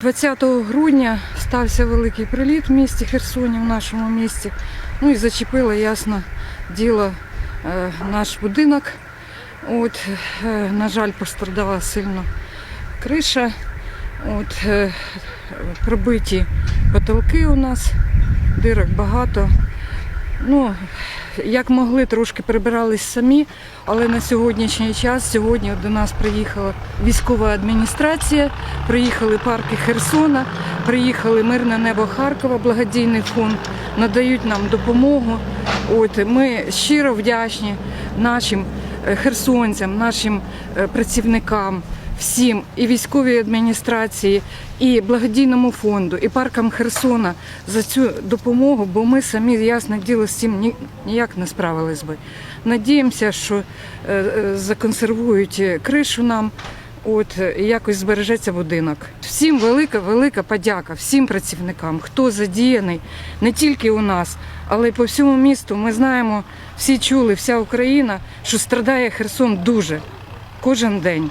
20 грудня стався великий приліт в місті Херсоні, в нашому місті. Ну і зачепило, ясно, діло е, наш будинок. От, е, на жаль, пострадала сильно криша. От, е, пробиті потолки у нас, дирок багато. Ну, як могли, трошки прибирались самі, але на сьогоднішній час сьогодні до нас приїхала військова адміністрація, приїхали парки Херсона, приїхали Мирне небо Харкова, благодійний фонд, надають нам допомогу. От ми щиро вдячні нашим е, херсонцям, нашим е, працівникам. Всім і військовій адміністрації, і благодійному фонду, і паркам Херсона за цю допомогу, бо ми самі, ясне діло, з цим ні- ніяк не справились би. Надіємося, що е, е, законсервують кришу нам, от якось збережеться будинок. Всім велика, велика подяка, всім працівникам, хто задіяний не тільки у нас, але й по всьому місту. Ми знаємо, всі чули, вся Україна, що страдає Херсон дуже кожен день.